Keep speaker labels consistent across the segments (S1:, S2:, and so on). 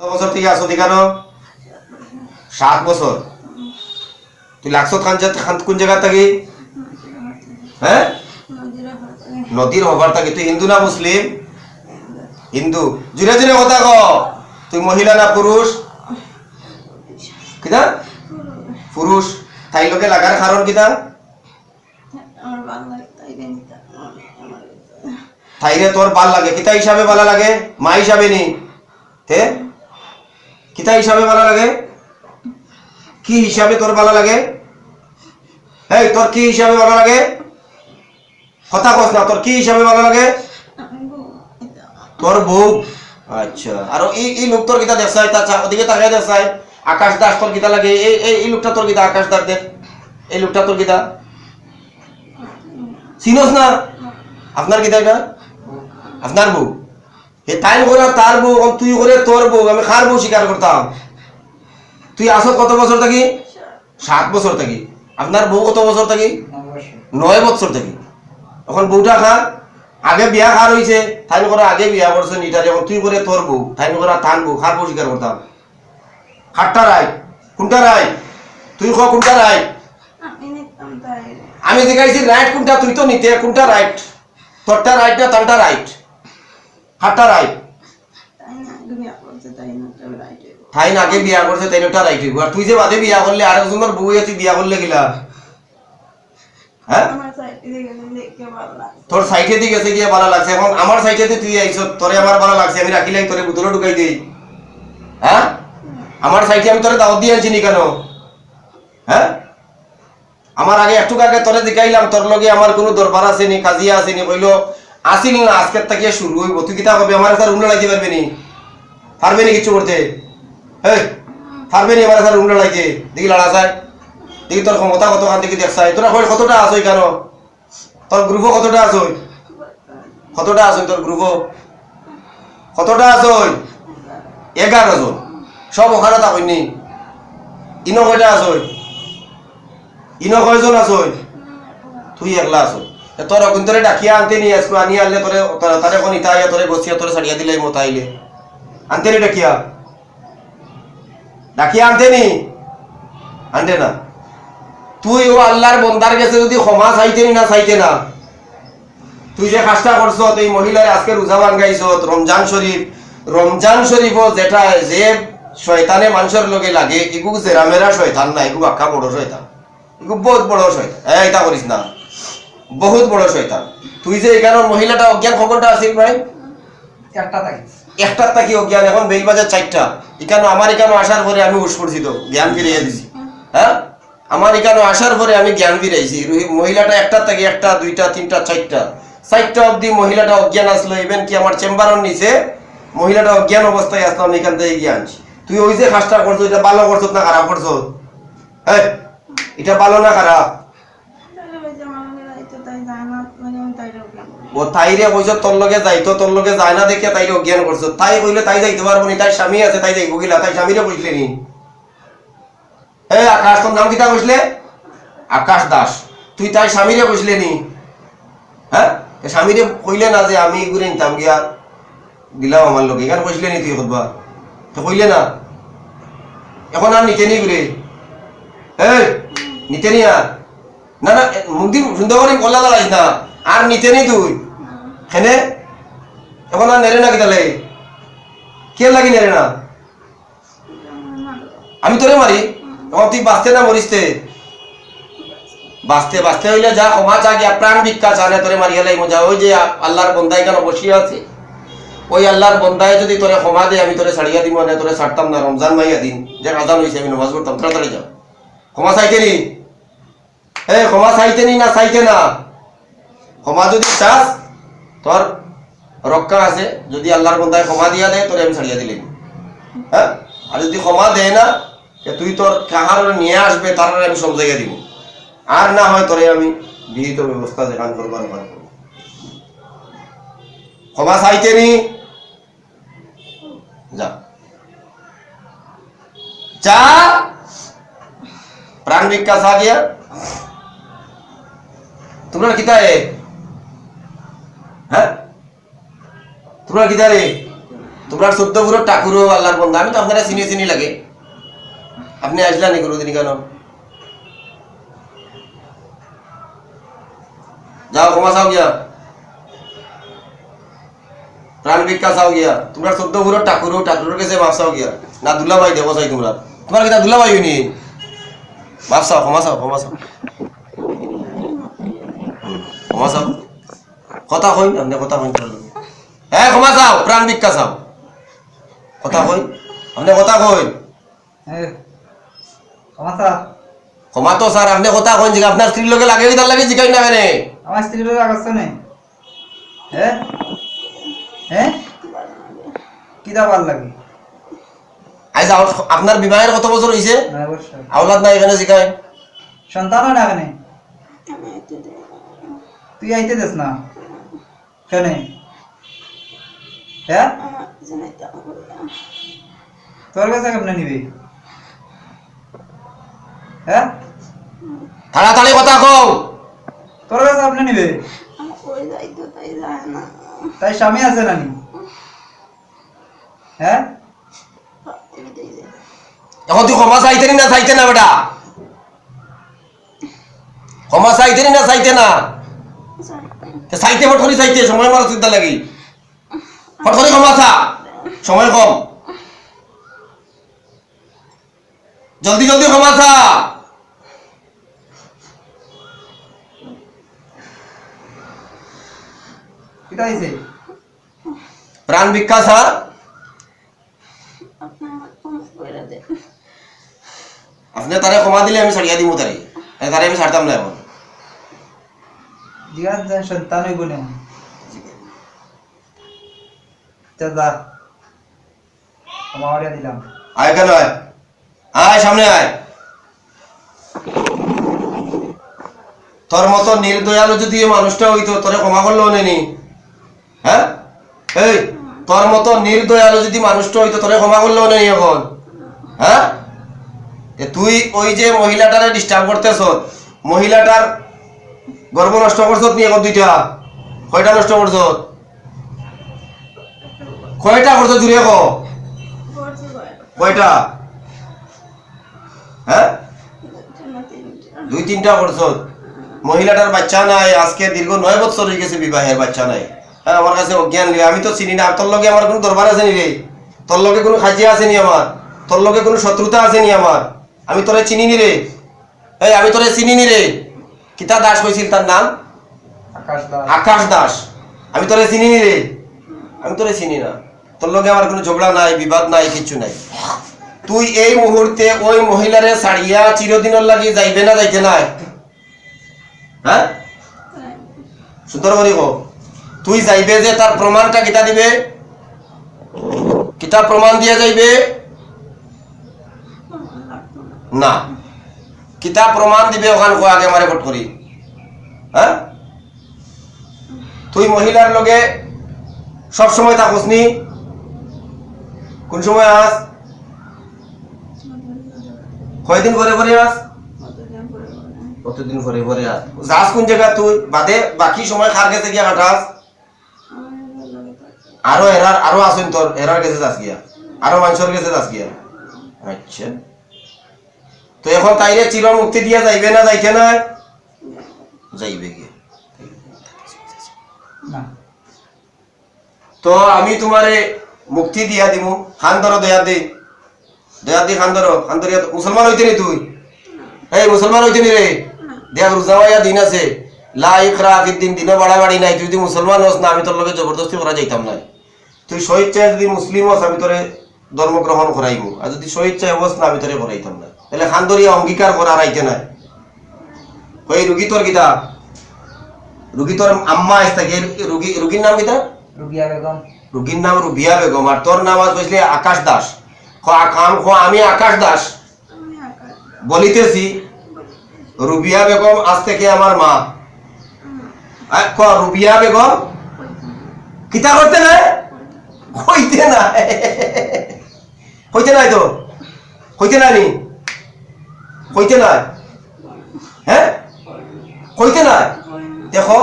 S1: বছর থেকে আসো দেখানো সাত বছর। তুই লাগছো কোন জায়গা থাকি? হ্যাঁ? নদীর হবার তুই হিন্দু না মুসলিম? হিন্দু। জুড়ে জুড়ে কথা তুই মহিলা না পুরুষ? কিনা পুরুষ। তাই লোকে লাগার কারণ কিনা তাইরে তোর ভালো লাগে। কিতা হিসাবে ভালো লাগে? মা হিসাবে নি। তে? কিতা হিসাবে ভালো লাগে? কি হিসাবে তোর ভালো লাগে? এই, তোর কি হিসাবে ভালো লাগে? কথা কস না, তোর কি হিসাবে ভালো লাগে? তোর বউ। আচ্ছা আর এই এই লোক তোর কিতা দেখছাই? তা ওদিকে তাকাই দেখছাই। আকাশ দাস তোর কিতা লাগে? এই এই এই লোকটা তোর কিতা? আকাশ দাস দেখ। এই লোকটা তোর কিতা? চিনস না? আপনার কিতা এটা? আপনার বউ? এ তাই করে তার বউ তুই করে তোর বউ আমি খার বউ স্বীকার করতাম। তুই আসো কত বছর থাকি? সাত বছর থাকি। আপনার বউ কত বছর থাকি? নয় বছর থাকি। এখন বউটা খা আগে বিয়া খার হয়েছে তাই করে আগে বিয়া করছে নিটা যখন তুই করে তোর বউ তাই করে তান বউ খার বউ স্বীকার করতাম। খাট্টা রায় কোনটা রায়? তুই খ কোনটা রায়? আমি দেখাইছি রাইট কোনটা তুই তো নিতে কোনটা রাইট? তোরটা রাইট না তারটা রাইট? খাট্টা রাইট তাই না? আগে বিয়া করছে তাই ওটা রাইট হইব। আর তুই যে বাদে বিয়া করলে আর একজনের বউ তুই বিয়া করলে গিলা? হ্যাঁ? তোর সাইটে দিয়ে গেছে গিয়ে ভালো লাগছে। এখন আমার সাইটে তুই আইছ তোরে আমার ভালো লাগছে আমি রাখিলাই তোরে বুতলে ঢুকাই দেই। হ্যাঁ? আমার সাইটে আমি তোরে দাওয়াত দিয়ে আনছি নি কেন? হ্যাঁ? আমার আগে একটু আগে তোরে দেখাইলাম তোর লগে আমার কোনো দরবার আসেনি কাজিয়া আসেনি কইলো আসিল না, আজকের থেকে শুরু হইব। তুই কিতা হবে আমার স্যার উন্না লাইতে পারবে নি। পারবে নি কিছু করতে? হ্যাঁ পারবে নি আমার স্যার উন্না লাইতে? দেখি লড়া যায় দেখি তোর ক্ষমতা কত খান থেকে দেখছাই তোরা কতটা আসই কেন তোর গ্রুপও কতটা আসই কতটা আসই তোর গ্রুপও কতটা আসই এগারো জন। সব ওখানে থাকইনি ইনো কয়টা আসই ইনো কয়জন আসই তুই একলা আসই তোর অগুন্তরে ডাকিয়া আনতে নিয়ে আসব আনি আনলে তোরে তোর- কোন ইতা আইয়া তোরে বসিয়া তোরে ছাড়িয়া দিলে মত আইলে। আনতে নি ডাকিয়া? ডাকিয়া আনতে নি? আনতে না। তুই ও আল্লাহর বন্দার কাছে যদি ক্ষমা চাইতে নি না, চাইতে না। তুই যে কাজটা করছ এই মহিলার আজকে রোজা ভাঙ্গাইছ, রমজান শরীফ। রমজান শরীফ যেটা যে শয়তানে মানুষের লগে লাগে এগু জেরামেরা শয়তান না এগু আক্কা বড় শয়তান। এগু বহুত বড় শয়তান। এ এটা করিস না। বহুত বড় শয়তান। তুই যে এখানে মহিলাটা অজ্ঞান খবরটা আছিল ভাই?
S2: একটা
S1: একটার তাকি অজ্ঞান এখন বেল বাজার চারটা। এখানে আমার এখানে আসার পরে আমি উস করছি তো জ্ঞান ফিরিয়ে দিছি। হ্যাঁ? আমার এখানে আসার পরে আমি জ্ঞান ফিরাইছি। মহিলাটা একটার থেকে একটা দুইটা তিনটা চারটা। চারটা অবধি মহিলাটা অজ্ঞান আসলো ইভেন কি আমার চেম্বারের নিচে মহিলাটা অজ্ঞান অবস্থায় আসলো আমি এখান থেকে গিয়ে আনছি। তুই ওই যে কাজটা করছ এটা ভালো করছ না খারাপ করছ? হ্যাঁ? এটা ভালো না খারাপ? ও তাইরে কইছ তোর লগে যাইতো তোর লগে যায় না দেখে তাইরে অজ্ঞান করছ তাই কইলে, তাই যাইতে পারব নি তাই স্বামী আছে, তাই যাইব গিলা তাই স্বামীরে কইলে নি। এ, আকাশ তোর নাম কিতা কইছিলে আকাশ দাস। তুই তাই স্বামীরে কইছিলে নি? হ্যাঁ স্বামীরে কইলে না যে আমি ঘুরে নিতাম গিয়া দিলাম আমার লোক এখানে কইছিলে নি তুই খুদবা তো কইলে না? এখন আর নিতে নি ঘুরে এই, নিতে নি আর না না মুখ দি সুন্দর করে কল্লা না। আর নিতে নি তুই। হেনে? এখন আর নেরে না কি তাহলে? কে লাগি নেরে না? আমি তোরে মারি? এখন তুই বাঁচতে না মরিসতে বাঁচতে বাঁচতে হইলে যা, ক্ষমা চা গিয়া প্রাণ ভিক্ষা চানে তোরে মারিয়া লাই মজা। ওই যে আল্লাহর বন্দাই কেন বসিয়া আছে? ওই আল্লাহর বন্দায় যদি তোরে ক্ষমা দে আমি তোরে ছাড়িয়া দিব, না তোরে ছাড়তাম না, রমজান মাইয়া দিন, যে আজান হয়েছে আমি নমাজ পড়তাম, তাড়াতাড়ি যাও ক্ষমা চাইতে নি? এ, ক্ষমা চাইতে নি না, চাইতে না? ক্ষমা যদি চাস, তোর রক্ষা আছে। যদি আল্লাহর বন্দায় ক্ষমা দিয়া দেয়, তোরে আমি ছাড়িয়া দিলাম হ্যাঁ? আর যদি ক্ষমা দেয় না তুই তোর কাহার নিয়ে আসবে, তার আমি সব জায়গায় দিব। আর না হয় তোরে আমি বিহিত ব্যবস্থা যেখান করবার ওখান ক্ষমা চাইতে নি। যা। যা। প্রাণ ভিক্ষা চা গিয়া তোমরা কিতা হ্যাঁ? তোমরা কিতা রে তোমরা চোদ্দ পুরো ঠাকুরও আল্লাহর বন্ধু। আমি তো আপনারা চিনি চিনি লাগে। আপনি আসলেন নি কোনোদিন কেন? যাও, ক্ষমা চাও গিয়া। প্রাণ ভিক্ষা চাও গিয়া। তোমরা চোদ্দ পুরো ঠাকুরও, ঠাকুরের কাছে মাপ চাও গিয়া। না দুলাভাই দেব চাই তোমরা তোমার কিনা দুলাভাই নি মাপ চাও, ক্ষমা চাও ক্ষমা চাও। ক্ষমা চাও। কথা কই আপনি কথা কই হ্যাঁ ক্ষমা চাও প্রাণ ভিক্ষা চাও। কথা কই আপনি কথা কই ক্ষমা তো স্যার আপনি কথা কই যে আপনার স্ত্রীর লাগে কি তার লাগে জিকাই না মেনে
S2: আমার স্ত্রীর লোক আগস্ত নেই হ্যাঁ হ্যাঁ কি দা ভালো লাগে
S1: আজ আপনার বিবাহের কত বছর
S2: বছর।
S1: আওলাদ নাই এখানে জিকায়
S2: সন্তান না এখানে? তুই আইতে দেস না। কেন? হ্যাঁ? তোর কাছে কেমনে নিবি? হ্যাঁ?
S1: তাড়াতাড়ি কথা কও।
S2: তোর কাছে আপনি নিবে? তাই স্বামী আছে নানি হ্যাঁ?
S1: এখন তুই ক্ষমা চাইতেনি না চাইতে না বেটা? ক্ষমা চাইতে নি না চাইতে না? চাইতে ফটকরি চাইতে সময় মারা চিন্তা লাগি। ফটকরি ক্ষমা চা সময় কম। জলদি জলদি
S2: কিটা হয়েছে
S1: প্রাণ ভিক্ষা চা আপনি তারে ক্ষমা দিলে আমি ছাড়িয়া দিব তারে তারে আমি ছাড়তাম না এখন মানুষটা হইতো তোরে ক্ষমা করল নেনি হ্যাঁ এই তোর মতো নির্দয়ালু যদি মানুষটা হইতো তোরে ক্ষমা করল নেনি এখন হ্যাঁ তুই ওই যে মহিলাটারে ডিস্টার্ব করতেছ মহিলাটার গর্ব নষ্ট করছ নি এখন দুইটা? কয়টা নষ্ট করছ কয়টা করছ দূরে কো কয়টা? হ্যাঁ দুই তিনটা করছ মহিলাটার বাচ্চা নাই, আজকে দীর্ঘ নয় বছর হয়ে গেছে বিবাহের বাচ্চা নাই। হ্যাঁ আমার কাছে অজ্ঞান রে আমি তো চিনি না তোর লগে আমার কোনো দরবার আছে নি রে তোর লগে কোনো খাজিয়া আছে নি আমার তোর লগে কোনো শত্রুতা আছে নি আমার আমি তোরে চিনি নি রে এই, আমি তোরে চিনি নি রে কিতা দাস হয়েছিল তার নাম? আকাশ দাস। আমি তোরে চিনি নি রে। আমি তোরে চিনি না। তোর লগে আমার কোনো ঝগড়া নাই বিবাদ নাই কিচ্ছু নাই। তুই এই মুহূর্তে ওই মহিলারে ছাড়িয়া চিরদিনের লাগি যাইবে না যাইতে নাই? হ্যাঁ? সুন্দর করি কো তুই যাইবে যে তার প্রমাণটা কিতা দিবে? কিতা প্রমাণ দিয়া যাইবে? না। কিতা প্রমাণ দিবে, ওখান কো আগে আমারে ভোট করি। হ্যাঁ? তুই মহিলার লগে সব সময় থাকস নি? কোন সময় আস? কয়দিন করে করে আস? কতদিন করে করে আস। যাস কোন জায়গা তুই? বাদে বাকি সময় খার গেছে গিয়া কাটাস? আরও এরার, আরও আসেন তোর। এরার গেছে যাস গিয়া। আরও মানুষের গেছে যাস গিয়া। আচ্ছা। তো এখন তাইরে চির মুক্তি দিয়া যাইবে না যাইতে না? যাইবে গিয়া
S2: না।
S1: তো আমি তোমারে মুক্তি দিয়া দিমু খান ধরো দয়া দে। দয়া দি খান ধরো খান ধরিয়া মুসলমান হইতে নি তুই? এই মুসলমান হইতে নি রে? দেখ রোজাওয়াইয়া দিন আছে। লা ইকরা ফিদ দিন দিনও বাড়া বাড়ি নাই। তুই যদি মুসলমান হস না আমি তোর লগে জবরদস্তি করা যাইতাম না তুই শহীদ চাই যদি মুসলিম হস আমি তোরে ধর্ম গ্রহণ করাইমু। আর যদি শহীদ চাই হস না আমি তোরে করাইতাম না তাহলে খান ধরিয়া অঙ্গীকার করা রাইতে নাই। ওই রুগী তোর কিতা রুগী তোর আম্মা আসতে রুগী রুগীর নাম কিতা?
S2: রুগিয়া বেগম।
S1: রুগীর নাম রুবিয়া বেগম। আর তোর নাম আজ বুঝলি আকাশ দাস। কাম খ আমি আকাশ দাস। বলিতেছি রুবিয়া বেগম আজ থেকে আমার মা। রুবিয়া বেগম? কিতা করতে নাই? হইতে নাই। হইতে নাই তো? হইতে নাই নি হইতে নাই? হ্যাঁ? কইতে নাই? দেখো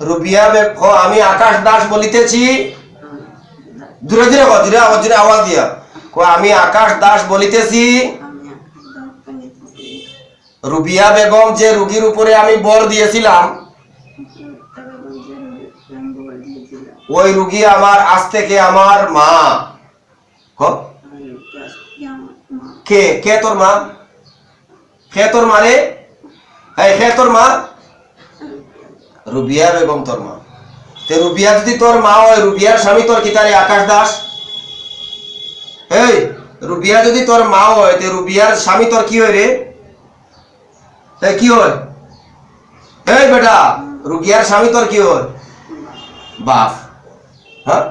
S1: রুবিয়া বেগ আমি আকাশ দাস বলিতেছি। জুড়ে কর জুড়ে আওয়াজ জুড়ে আওয়াজ দিয়া। কয় আমি আকাশ দাস বলিতেছি। রুবিয়া বেগম যে রুগীর উপরে আমি বর দিয়েছিলাম ওই রুগী আমার আজ থেকে আমার মা। ক
S3: আমার মা।
S1: কে? কে তোর মা? কে তোর মা রে? এই, কে তোর মা? রুবিয়া বেগম তোর মা। তে রুবিয়া যদি তোর মা হয়, রুবিয়ার স্বামী তোর কি তারে আকাশ দাস? রুবিয়া যদি তোর মা হয়, তে রুবিয়ার স্বামী তোর কি হয় রে? কি হয়? এই বেটা, রুবিয়ার স্বামী তোর কি হয়? বাপ। হ্যাঁ?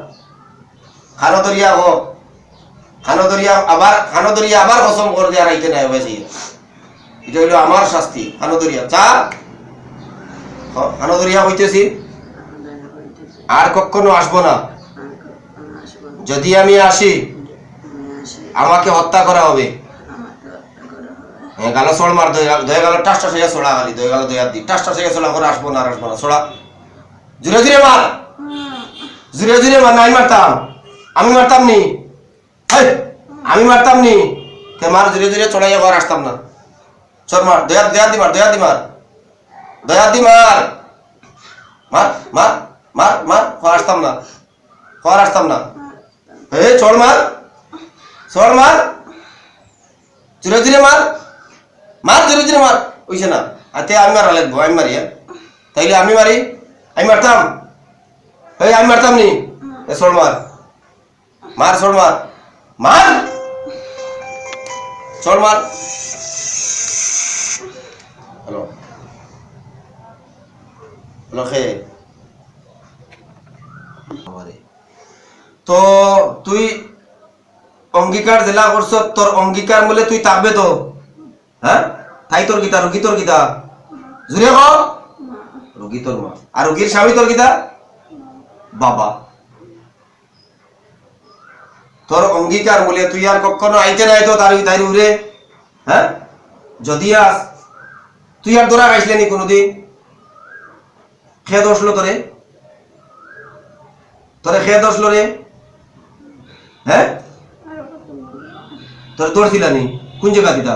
S1: খানো দরিয়া হো। খানো আবার খানো আবার কসম করে দেওয়া রাইতে নাই এটা হইল আমার শাস্তি খানো দরিয়া চা। খানো দরিয়া হইতেছি। আর কখনো আসব না। যদি আমি আসি, আমাকে হত্যা করা হবে। গালো সোল মার, দয়ে গালো টাসটা সেয়া সোড়া গালি, দয়ে গালো দয়া দি। টাসটা সেয়া সোড়া করে আসব না আর আসব না সোড়া জুড়ে জুড়ে মার। জুড়ে জুড়ে মার নাই মারতাম। আমি মারতাম নি। আমি মারতাম নি। তে মার, জুড়ে জুড়ে চড়াইয়া ঘর আসতাম না। চল মার, দয়া দয়া দি মার, দয়া দি মার। দয়া দি মার। মার মার মার মার ঘর আসতাম না। ঘর আসতাম না। এ চড় মার। চড় মার। জুড়ে জুড়ে মার। মার জুড়ে জুড়ে মার। ওইছে না। আতে আমি মারা লাগবো, আমি মারি হ্যাঁ? তাইলে আমি মারি, আমি মারতাম। এই, আমি মারতাম নি। এ চড় মার। মার চড় মার। মার! চড় মার। হ্যালো হ্যালো খে। তো তুই অঙ্গীকার করছ, তোর অঙ্গীকার বলে তুই তো? হ্যাঁ? তাই তোর গীতা, রুগী তোর গীতা? জুড়ে ক? রুগী তোর মা। আর রুগীর স্বামী তোর গীতা? বাবা। তোর অঙ্গীকার বলে তুই আর কখনো আইতে নাই তো তার তাই উড়ে হ্যাঁ? যদি আস তুই আর দোরা খাইছিলে নি কোনোদিন? খেয়ে দোষলো তোরে। তোরে খেয়ে দোষলো রে। হ্যাঁ? তোর দৌড়ছিলা নি? কোন জায়গা দিতা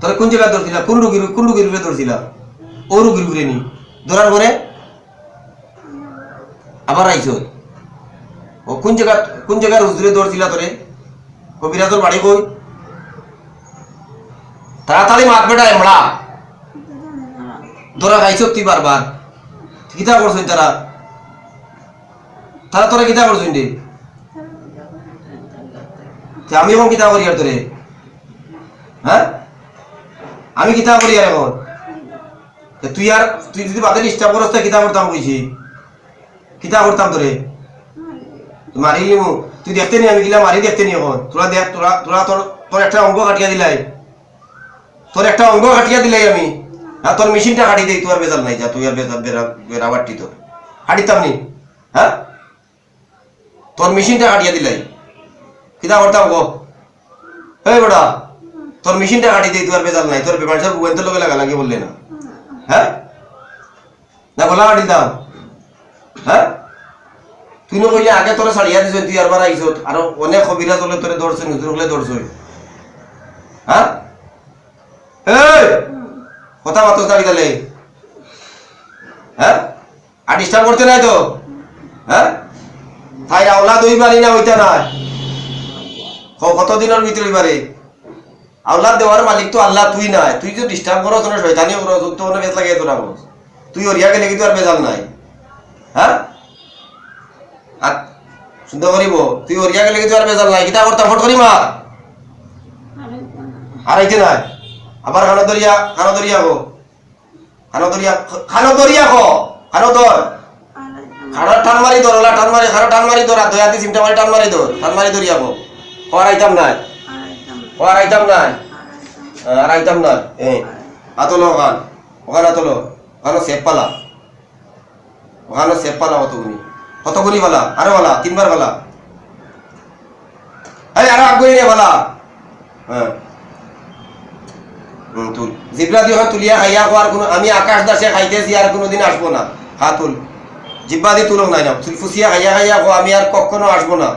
S1: তোর কোন জায়গা দৌড়ছিলা কোন রুগীর কোন রুগীর উপরে দৌড়ছিলা ও রুগীর উপরে নি। দৌড়ার পরে? আবার আইছ। ও কোন জায়গা কোন জায়গার হুজুরে দৌড়ছিলা তোরে? কবিরা তোর বাড়ি কই? তাড়াতাড়ি মাত বেটা এমড়া দৌড়া খাইছ তুই বারবার। কিতা করছিস তারা? তারা তোরা কিতা করছিস রে? আমি এখন কিতা করি আর তোরে? হ্যাঁ? আমি কিতা করি আর এখন? তুই আর তুই যদি বাদে ডিস্টার্ব করস তা কিতা করতাম কইছি? কিতা করতাম তোরে? মারিলি মু তুই দেখতে নি, আমি গিলা মারি দেখতে নি এখন। তোরা দেখ, তোরা তোরা তোর তোর একটা অঙ্গ কাটিয়া দিলাই। তোর একটা অঙ্গ কাটিয়া দিলাই আমি। হ্যাঁ তোর মেশিনটা কাটি দেই তুই আর বেজাল নাই যা, তুই আর বেজাল, বেরা বেরাবারটি তোর। হাঁটিতাম নি হ্যাঁ? তোর মেশিনটা কাটিয়া দিলাই। কিতা করতাম গো এই বড়া তোর মেশিনটা কাটি দেই তোর বেজাল নাই, তোর মানুষের বুয়েন লগে লাগা লাগে বললে না। হ্যাঁ? না, গলা কাটি দাম হ্যাঁ? তুই নো কইলে, আগে তোরা ছাড়িয়া দিছ, তুই আর বার আইছ আর অনেক কবিরা চলে তোরে দৌড়ছ নতুন হলে দৌড়ছ হ্যাঁ? কথা মাত্র দাঁড়িয়ে তাহলে হ্যাঁ? আর ডিস্টার্ব করতে নাই তো? হ্যাঁ? তাই আওলা দুই বাড়ি না ওইটা না কত দিনের ভিতরে এবারে আওলাদ দেওয়ার মালিক তো আল্লাহ তুই নাই। তুই যে ডিস্টার্ব করো তোর শয়তানি করো তোর তো বেশ লাগে তোরা বস তুই ওরিয়া গেলে কিন্তু আর বেজাল নাই। হ্যাঁ? আর শুনতে পারিব তুই ওরিয়া গেলে কিন্তু আর বেজাল নাই। কিতা করতাম? ফট করি মার। আর আইতে নাই। আবার খানো দরিয়া খানো দরিয়া গো। খানো দরিয়া খানো দরিয়া গো খানো দর। খানো টান মারি দর, ওলা টান মারি খানো টান মারি দর, আর দয়াতি সিমটা মারি, টান মারি দর। টান মারি দরিয়া গো। হওয়ার আইতাম নাই। হওয়ার আইতাম নাই। আর আইতাম নাই। এই আতলো ওখান। ওখানে আতলো। ওখানে সেপ পালা। ওখানে সেপ পালা কতগুনি কতগুনি পালা? আরে পালা, তিনবার এই আরও আগুনি নিয়ে পালা। হ্যাঁ। জিবরা দিয়ে তুলিয়া খাইয়া খাওয়ার কোনো আমি আকাশ দাসে খাইতেছি আর কোনোদিন আসব না। খা তুল। জিব্বা দিয়ে তুলো নাই না। ফুসিয়া খাইয়া খাইয়া কো আমি আর কখনো আসব না।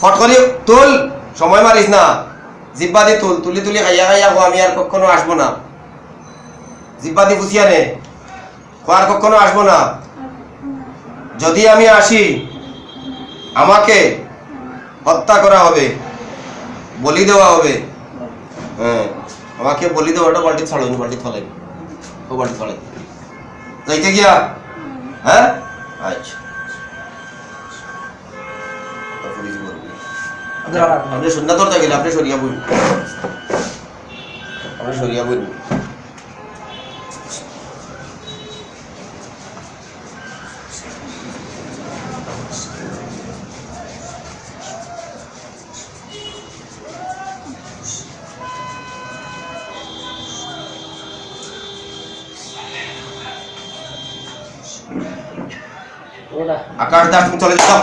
S1: ফট করে তুল, সময় মারিস না। জিব্বা দিয়ে তুল। তুলি তুলি খাইয়া খাইয়া কো আমি আর কখনো আসব না। জিব্বা দিয়ে ফুসিয়া নে আর কখনো আসব না। যদি আমি আসি, আমাকে হত্যা করা হবে, বলি দেওয়া হবে। হ্যাঁ। আমাকে বলি দেওয়াটা বাল্টি ছাড়ো বাল্টি ফলাই ও বাল্টি ফলাই যাইতে গিয়া হ্যাঁ? আচ্ছা। আপনি শুনে তোর থাকলে আপনি সরিয়া বই আপনি সরিয়া বই দাস তুমি চলে যাও।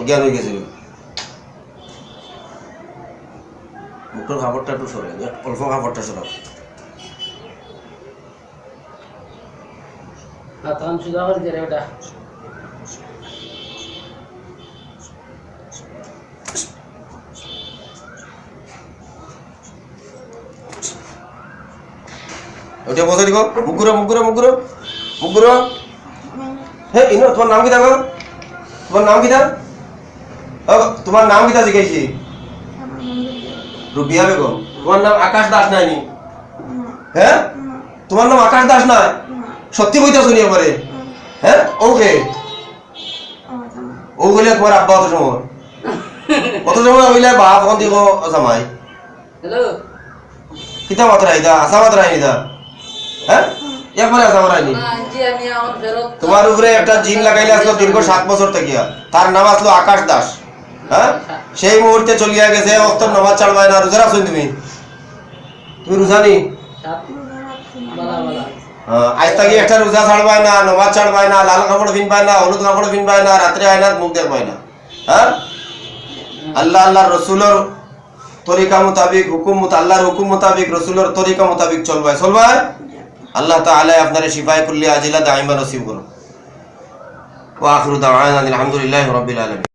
S1: অজ্ঞান হয়ে গেছিল মুখের খাবারটা একটু সরে অল্প খাবারটা সরাও।
S4: তখন সুদা করে ওটা
S1: ওইটা বসে দিও মুগুরো মুগুরো মুগুরো মুগুরো হে ইনো তোমার নাম কি দেখো তোমার নাম কি তোমার নাম কি জিজ্ঞাসি? রুবিয়া বেগম। তোমার নাম আকাশ দাস নাইনি হ্যাঁ তোমার নাম আকাশ দাস না সত্যি বইতে শুনি একবারে হ্যাঁ ওকে ও বলে তোমার আব্বা অত সময়। কত সময় হইলে বাপ তখন দিব জামাই।
S4: হ্যালো।
S1: কিতা মাত্রা আইদা আসা মাত্রা আইদা হ্যাঁ? একবারে আইনি
S4: ফেরত
S1: তোমার উপরে একটা জিন লাগাইলে আসলো দীর্ঘ সাত বছর থেকে। তার নাম আসলো আকাশ দাস। হ্যাঁ? সেই মুহূর্তে চলিয়া গেছে অত নমাজ চালবাই না। রোজা রাখছো তুমি? তুমি রোজা নি?
S4: সাত বলা বলা
S1: হ্যাঁ, আজ তাকে একটা রোজা না নমাজ না লাল কাপড় না হলুদ কাপড় না রাত্রে আয়নার মুখ না। হ্যাঁ? আল্লাহ আল্লাহর রসুলের তরিকা মোতাবিক হুকুম আল্লাহর হুকুম মোতাবিক রসুলের তরিকা মোতাবিক চলবাই চলবাই আল্লাহ তাআলা আপনারা শিফায়ে কুল্লি আজিলা দাইমা নসিব করুন। ওয়া আখিরু দাওয়ানা আলহামদুলিল্লাহি রাব্বিল আলামিন।